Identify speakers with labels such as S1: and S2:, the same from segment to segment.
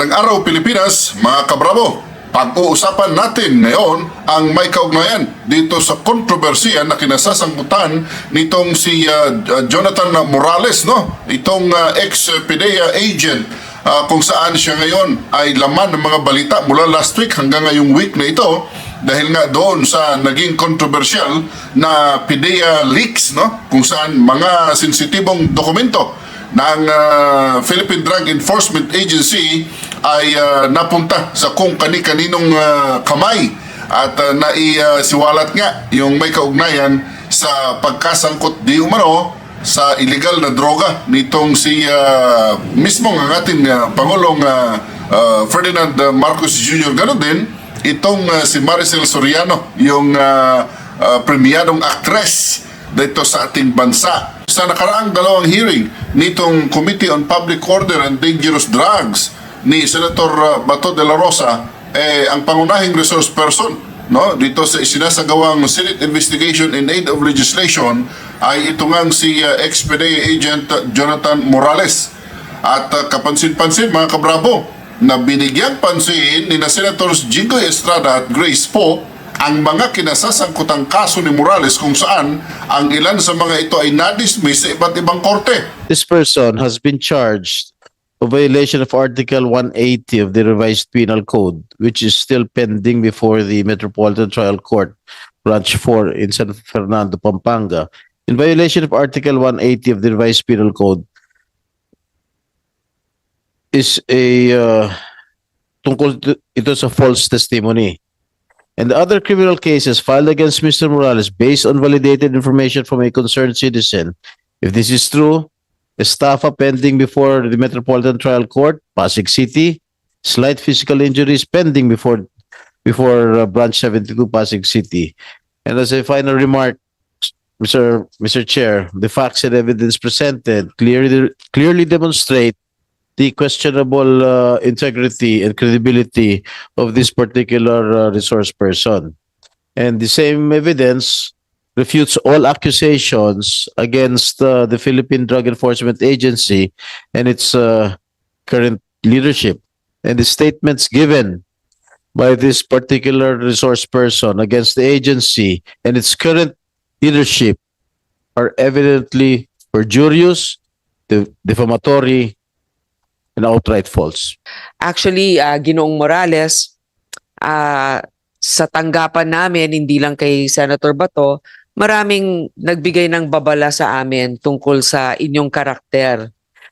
S1: Magandang araw Pilipinas, mga kabravo. Pag-uusapan natin ngayon ang may kaugnayan dito sa kontrobersiya na kinasasangkutan nitong si uh, uh, Jonathan Morales, no? Itong uh, ex-PDEA agent uh, kung saan siya ngayon ay laman ng mga balita mula last week hanggang ngayong week na ito dahil nga doon sa naging controversial na PDEA leaks, no? Kung saan mga sensitibong dokumento ng uh, Philippine Drug Enforcement Agency ay uh, napunta sa kung kani-kaninong uh, kamay at uh, naisiwalat nga yung may kaugnayan sa pagkasangkot di umano sa illegal na droga nitong si uh, mismong ang ating uh, Pangulong uh, uh, Ferdinand Marcos Jr. Ganon din itong uh, si Maricel Soriano yung uh, uh, premiadong actress dito sa ating bansa. Sa nakaraang dalawang hearing nitong Committee on Public Order and Dangerous Drugs ni Senator uh, Bato de la Rosa, eh, ang pangunahing resource person no dito sa isinasagawang Senate investigation in aid of legislation ay ito ngang si uh, ex-PDEA agent uh, Jonathan Morales at uh, kapansin-pansin mga kabrabo na binigyang pansin ni na Senators Jingoy Estrada at Grace Poe ang mga kinasasangkutang kaso ni Morales kung saan ang ilan sa mga ito ay na-dismiss sa iba't ibang korte.
S2: This person has been charged of violation of Article 180 of the Revised Penal Code, which is still pending before the Metropolitan Trial Court, Branch 4 in San Fernando, Pampanga. In violation of Article 180 of the Revised Penal Code is a uh, tungkol ito- sa false testimony. And the other criminal cases filed against Mr. Morales based on validated information from a concerned citizen. If this is true, estafa pending before the Metropolitan Trial Court, Pasig City, slight physical injuries pending before before uh, Branch 72, Pasig City. And as a final remark, Mr. Mr. Chair, the facts and evidence presented clearly clearly demonstrate the questionable uh, integrity and credibility of this particular uh, resource person. And the same evidence refutes all accusations against uh, the Philippine Drug Enforcement Agency and its uh, current leadership. And the statements given by this particular resource person against the agency and its current leadership are evidently perjurious, de- defamatory, and outright false.
S3: Actually, ah, Ginoong Morales, ah, sa tanggapan namin, hindi lang kay Senator Bato, maraming nagbigay ng babala sa amin tungkol sa inyong karakter.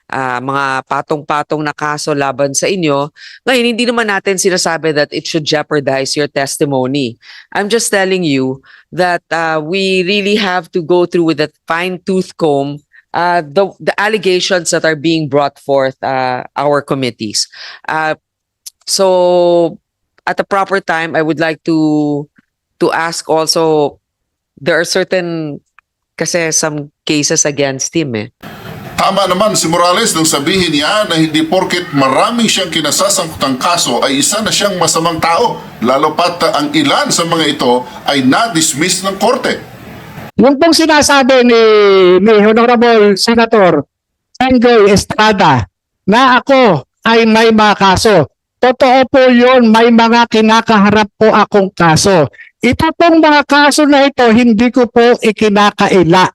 S3: Ah, mga patong-patong na kaso laban sa inyo. Ngayon, hindi naman natin sinasabi that it should jeopardize your testimony. I'm just telling you that ah, we really have to go through with a fine-tooth comb uh, the the allegations that are being brought forth uh, our committees. Uh, so at the proper time, I would like to to ask also. There are certain kasi some cases against him eh.
S1: Tama naman si Morales nang sabihin niya na hindi porket marami siyang kinasasangkutang kaso ay isa na siyang masamang tao, lalo pat ang ilan sa mga ito ay na-dismiss ng korte.
S4: Yung pong sinasabi ni, ni Honorable Senator Engoy Estrada na ako ay may mga kaso. Totoo po yun, may mga kinakaharap po akong kaso. Ito pong mga kaso na ito, hindi ko po ikinakaila.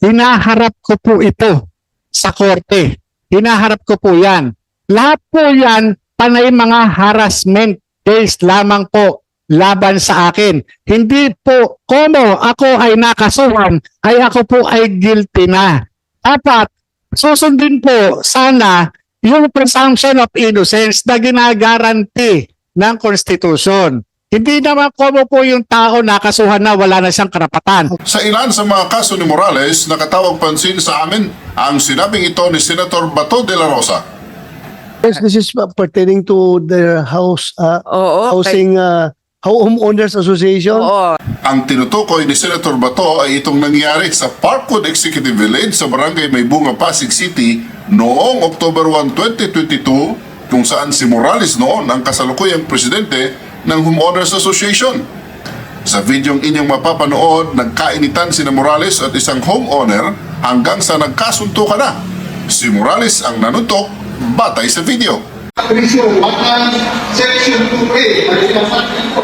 S4: Hinaharap ko po ito sa korte. Hinaharap ko po yan. Lahat po yan, panay mga harassment case lamang po laban sa akin. Hindi po, komo ako ay nakasuhan, ay ako po ay guilty na. Dapat, susundin po sana yung presumption of innocence na ginagaranti ng Constitution. Hindi naman komo po yung tao nakasuhan na wala na siyang karapatan.
S1: Sa ilan sa mga kaso ni Morales, nakatawag pansin sa amin ang sinabing ito ni Senator Bato de la Rosa.
S5: Yes, this is pertaining to the house uh,
S3: Oo.
S5: housing uh, homeowners association.
S3: Oo.
S1: Ang tinutukoy ni Senator Bato ay itong nangyari sa Parkwood Executive Village sa Barangay Maybunga, Pasig City noong October 1, 2022 kung saan si Morales noon ang kasalukuyang presidente ng Homeowners Association. Sa videong inyong mapapanood, nagkainitan si Morales at isang homeowner hanggang sa nagkasuntukan na. Si Morales ang nanuntok batay sa video.
S6: Prisyon, Bataan, Section 2A, ay dapat ito.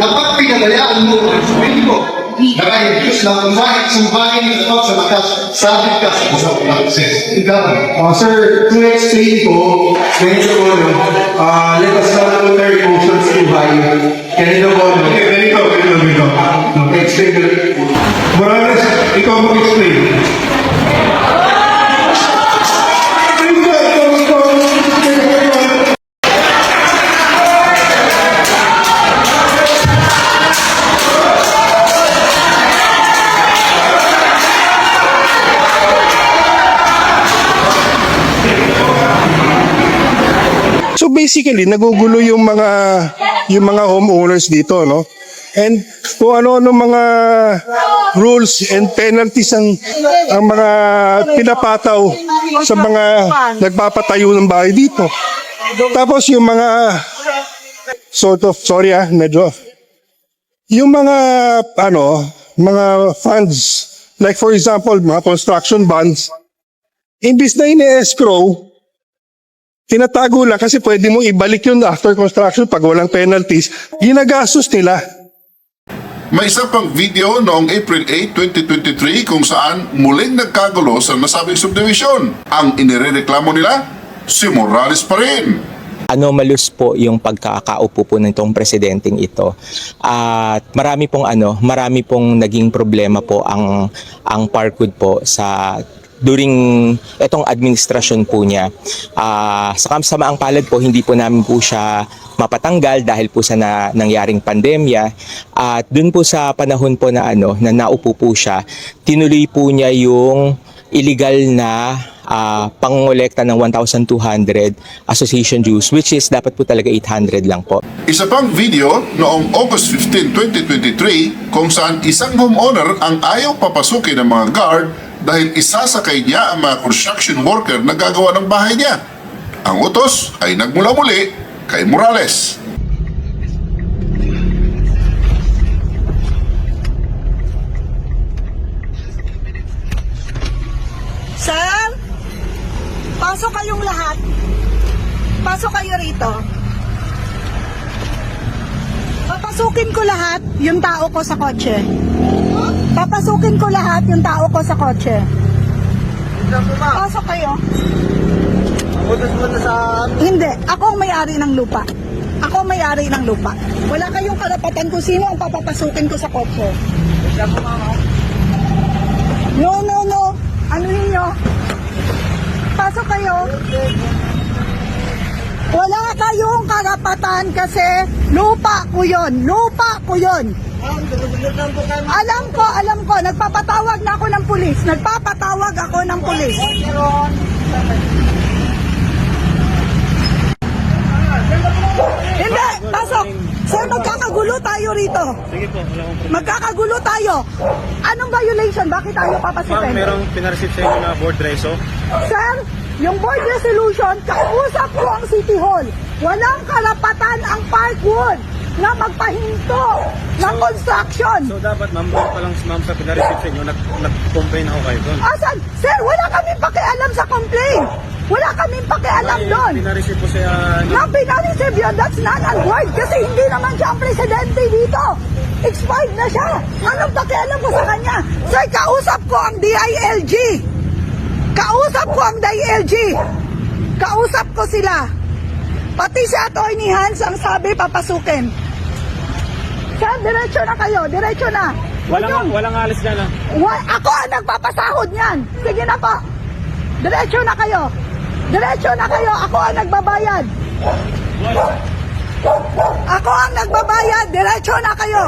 S6: Dapat pinalayaan mo ang sarili mo na kahit Diyos na bakit sumbahin ito sa batas, sabi ka sa isang practices. Ikaw,
S7: Uh, sir, to explain po, po, no, uh, let us not
S8: basically, nagugulo yung mga yung mga homeowners dito, no? And kung ano-ano mga rules and penalties ang ang mga pinapataw sa mga nagpapatayo ng bahay dito. Tapos yung mga sort of sorry ah, medyo yung mga ano, mga funds like for example, mga construction bonds imbis na ini-escrow tinatago lang kasi pwede mong ibalik yun after construction pag walang penalties, ginagastos nila.
S1: May isa pang video noong April 8, 2023 kung saan muling nagkagulo sa nasabing subdivision. Ang inirereklamo nila, si Morales pa rin.
S9: anomalous po yung pagkakaupo po nitong presidenteng ito. At marami pong ano, marami pong naging problema po ang ang Parkwood po sa during etong administrasyon po niya. Ah, sa kasamaang palad po hindi po namin po siya mapatanggal dahil po sa na, nangyaring pandemya at dun po sa panahon po na ano na naupo po siya, tinuloy po niya yung illegal na ah, pangolekta ng 1,200 association dues which is dapat po talaga 800 lang po.
S1: Isa pang video noong August 15, 2023 kung saan isang homeowner ang ayaw papasukin ng mga guard dahil isasakay niya ang mga construction worker na gagawa ng bahay niya. Ang utos ay nagmula muli kay Morales.
S10: Sir, pasok kayong lahat. Pasok kayo rito. Papasukin ko lahat yung tao ko sa kotse. Papasukin ko lahat yung tao ko sa kotse. Pasok kayo. Hindi. Ako ang may-ari ng lupa. Ako ang may-ari ng lupa. Wala kayong karapatan kung sino ang papapasukin ko sa kotse. No, no, no. Ano ninyo? Pasok kayo. Wala kayong karapatan kasi lupa ko yon. Lupa ko yon. Alam ko, alam ko. Nagpapatawag na ako ng pulis. Nagpapatawag ako ng pulis. Hindi, pasok. Sir, magkakagulo tayo rito. Magkakagulo tayo. Anong violation? Bakit tayo papasukin?
S11: merong pinareceive sa inyo na board reso?
S10: Sir, yung board resolution, kausap ko ang City Hall. Walang karapatan ang Parkwood na magpahinto ng construction.
S11: So dapat ma'am, doon pa lang ma'am sa pinareceive sa inyo, nag, nag-complain ako kayo doon.
S10: Asan? Sir, wala kaming pakialam sa complaint. Wala kaming pakialam doon.
S11: Pinareceive ko sa uh,
S10: Na pinareceive yun, that's not and void kasi hindi naman siya ang presidente dito. Expired na siya. Anong pakialam ko sa kanya? Sir, kausap ko ang DILG. Kausap ko ang DILG. Kausap ko sila. Pati si Atty. Hans ang sabi papasukin. Diretso na kayo. Diretso na.
S11: Walang,
S10: yung-
S11: walang alis dyan ah.
S10: Wa- ako ang nagpapasahod niyan. Sige na po. Diretso na kayo. Diretso na kayo. Ako ang nagbabayad. Ako ang nagbabayad. Diretso na kayo.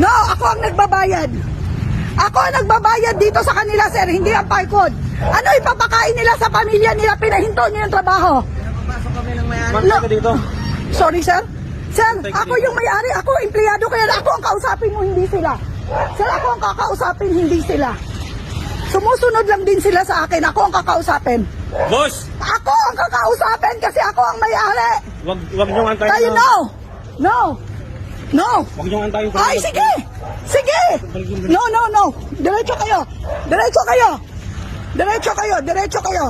S10: No, ako ang nagbabayad. Ako ang nagbabayad dito sa kanila, sir. Hindi ang parkod. Ano ipapakain nila sa pamilya nila? Pinahinto niyo yung trabaho.
S11: Ma'am, dito.
S10: Sorry, sir. Sir, ako yung may-ari. Ako, empleyado. Kaya ako ang kausapin mo, hindi sila. Sir, ako ang kakausapin, hindi sila. Sumusunod lang din sila sa akin. Ako ang kakausapin.
S11: Boss!
S10: Ako ang kakausapin kasi ako ang may-ari.
S11: Wag, wag niyong antayin.
S10: Kayo,
S11: na-
S10: no! No! No!
S11: Wag niyong antayin.
S10: Ay, sige! Sige! No, no, no! Diretso kayo! Diretso kayo! Diretso kayo, diretso kayo.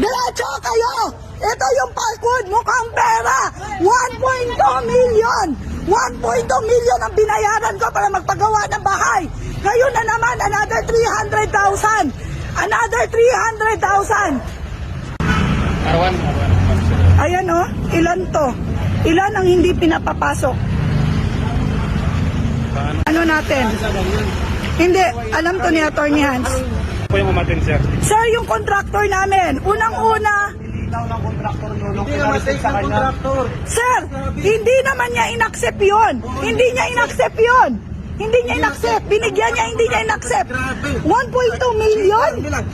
S10: Diretso kayo! Ito yung Parkwood, mukhang pera! 1.2 million! 1.2 million ang binayaran ko para magpagawa ng bahay. Ngayon na naman, another 300,000. Another 300,000. Ayan o, ilan to? Ilan ang hindi pinapapasok? Ano natin? Hindi, alam to ni Attorney Hans.
S11: po yung umatin, sir.
S10: Sir, yung contractor namin, unang-una, Sir, hindi naman niya inaccept yun. Hindi niya inaccept yun. Hindi niya inaccept. Binigyan niya, hindi niya inaccept. 1.2 million?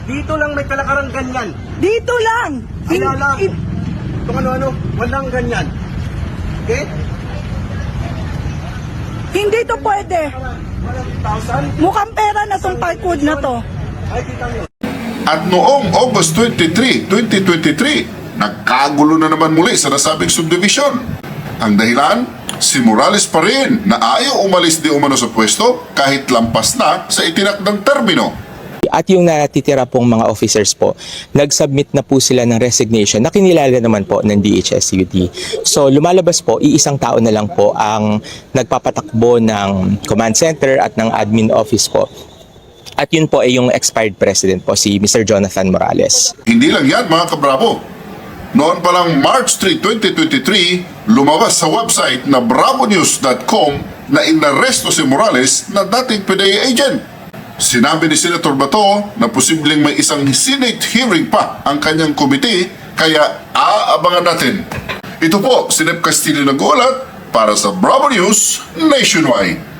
S11: Dito lang may kalakaran ganyan.
S10: Dito lang.
S11: Wala lang.
S10: In-
S11: Kung ano-ano, walang ganyan. Okay?
S10: hindi to pwede. Mukhang pera na tong parkwood na to.
S1: At noong August 23, 2023, nagkagulo na naman muli sa nasabing subdivision. Ang dahilan, si Morales pa rin na ayaw umalis di umano sa pwesto kahit lampas na sa itinakdang termino.
S9: At yung natitira pong mga officers po, nag-submit na po sila ng resignation na kinilala naman po ng DHSUD. So lumalabas po, iisang tao na lang po ang nagpapatakbo ng command center at ng admin office po. At yun po ay yung expired president po, si Mr. Jonathan Morales.
S1: Hindi lang yan mga kabravo. Noon pa lang March 3, 2023, lumabas sa website na bravonews.com na inaresto si Morales na dating PDEA agent. Sinabi ni Senator Bato na posibleng may isang Senate hearing pa ang kanyang komite kaya aabangan natin. Ito po si Nep Castillo nag-uulat para sa Bravo News Nationwide.